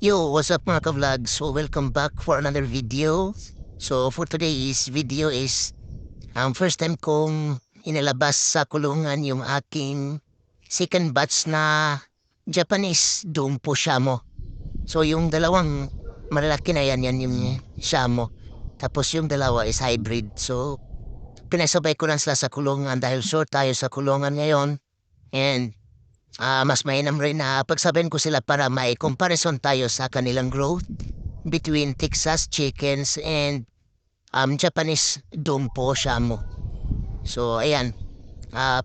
Yo, what's up mga ka-vlog? So, welcome back for another video. So, for today's video is ang first time kong inilabas sa kulungan yung aking second batch na Japanese Dumpo Shamo. So, yung dalawang malalaki na yan, yan yung Shamo. Tapos yung dalawa is hybrid. So, pinasabay ko lang sila sa kulungan dahil short tayo sa kulungan ngayon. And Ah, mas mainam rin na pagsabihin ko sila para may comparison tayo sa kanilang growth between Texas chickens and um, Japanese Dumpo Shamo. So, ayan. Ah,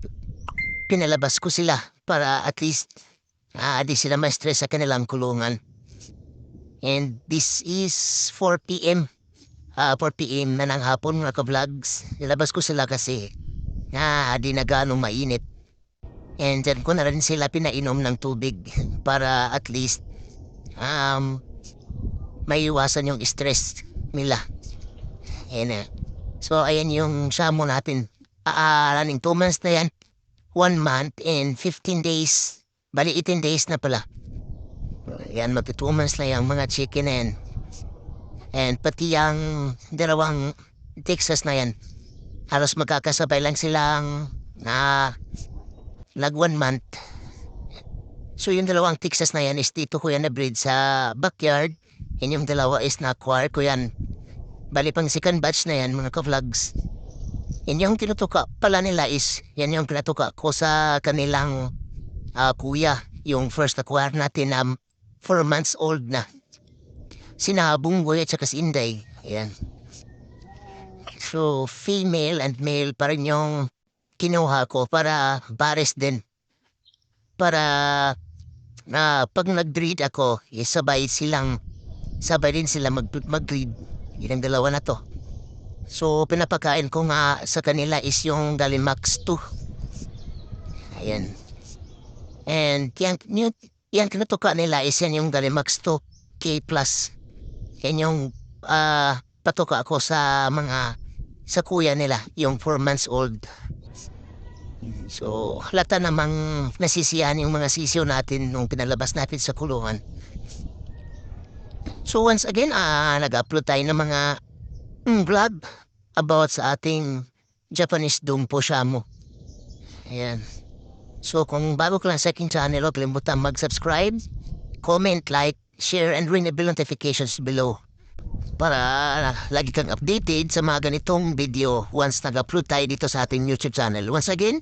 pinalabas ko sila para at least ah, di sila ma-stress sa kanilang kulungan. And this is 4 p.m. Ah, 4 p.m. na ng hapon mga ka-vlogs. Nilabas ko sila kasi ah, di na ganong mainit. And dyan ko na rin sila pinainom ng tubig para at least um, maiwasan yung stress nila. Ayan na. So, ayan yung shamo natin. Aaraning 2 months na yan. 1 month and 15 days. Bali, 18 days na pala. Ayan, magti 2 months na yung mga chicken na yan. And pati yung dalawang Texas na yan. Halos magkakasabay lang silang na nag one month. So yung dalawang Texas na yan is dito ko yan na-breed sa backyard. Yan yung dalawa is na-acquire ko yan. Bali pang second batch na yan mga ka-vlogs. Yan yung tinutuka pala nila is, yan yung pinatuka ko sa kanilang ah, kuya. Yung first acquire natin na 4 months old na. Sinabong boy at saka si Inday. Ayan. So, female and male pa rin yung kinuha ko para bares din. Para na pag nag-breed ako, eh, sabay silang, sabay din sila mag- mag-breed. Yun ang dalawa na to. So, pinapakain ko nga sa kanila is yung Dalimax 2. Ayan. And yan, yan, yan kinutuka nila is yan yung Dalimax 2 K+. Yan yung ah, patuka ko sa mga sa kuya nila, yung 4 months old. So, halata namang nasisiyahan yung mga sisiyo natin nung pinalabas natin sa kulungan. So once again, ah nag-upload tayo ng mga mm, vlog about sa ating Japanese Dumpo Shamo. Ayan. So kung bago ka lang sa aking channel, huwag kalimutan mag-subscribe, comment, like, share, and ring the bell notifications below para lagi kang updated sa mga ganitong video once nag-upload tayo dito sa ating YouTube channel. Once again,